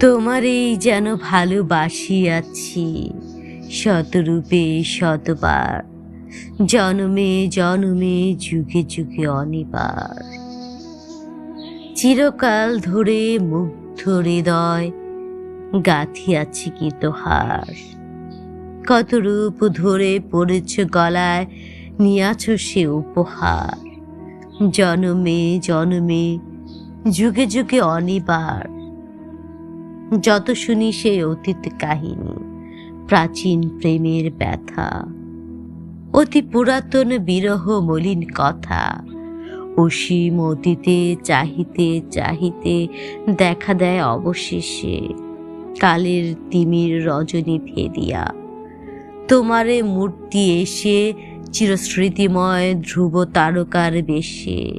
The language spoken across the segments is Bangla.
তোমারই যেন ভালোবাসি ভালোবাসিয়াছি শতরূপে শতবার। জনমে জনমে যুগে যুগে অনিবার। চিরকাল ধরে মুগ্ধ হৃদয়, গাথিয়াছি কি তোহার। কত রূপ ধরে পড়েছ গলায়, নিয়াছ সে উপহার। জনমে জনমে যুগে যুগে অনিবার। যত শুনি সে অতীত কাহিনী, প্রাচীন প্রেমের ব্যথা, অতি পুরাতন বিরহ মলিন কথা, অসীম অতীতে চাহিতে চাহিতে দেখা দেয় অবশেষে কালের তিমির রজনী ভেদিয়া তোমারে মূর্তি এসে চিরস্মৃতিময় ধ্রুব তারকার বেশে।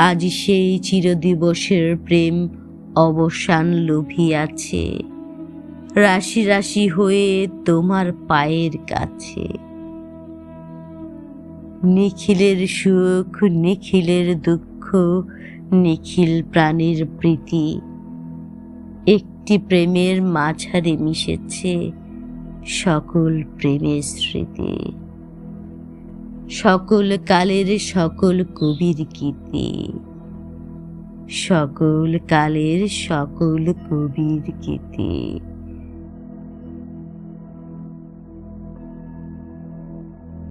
আজ সেই চিরদিবসের প্রেম অবসান লোভিয়াছে। রাশি রাশি হয়ে তোমার পায়ের কাছে। নিখিলের সুখ, নিখিলের দুঃখ, নিখিল প্রাণীর প্রীতি। একটি প্রেমের মাঝারে মিশেছে সকল প্রেমের স্মৃতি। সকল কালের সকল কবির গীতি সকল কালের সকল কবির গীতি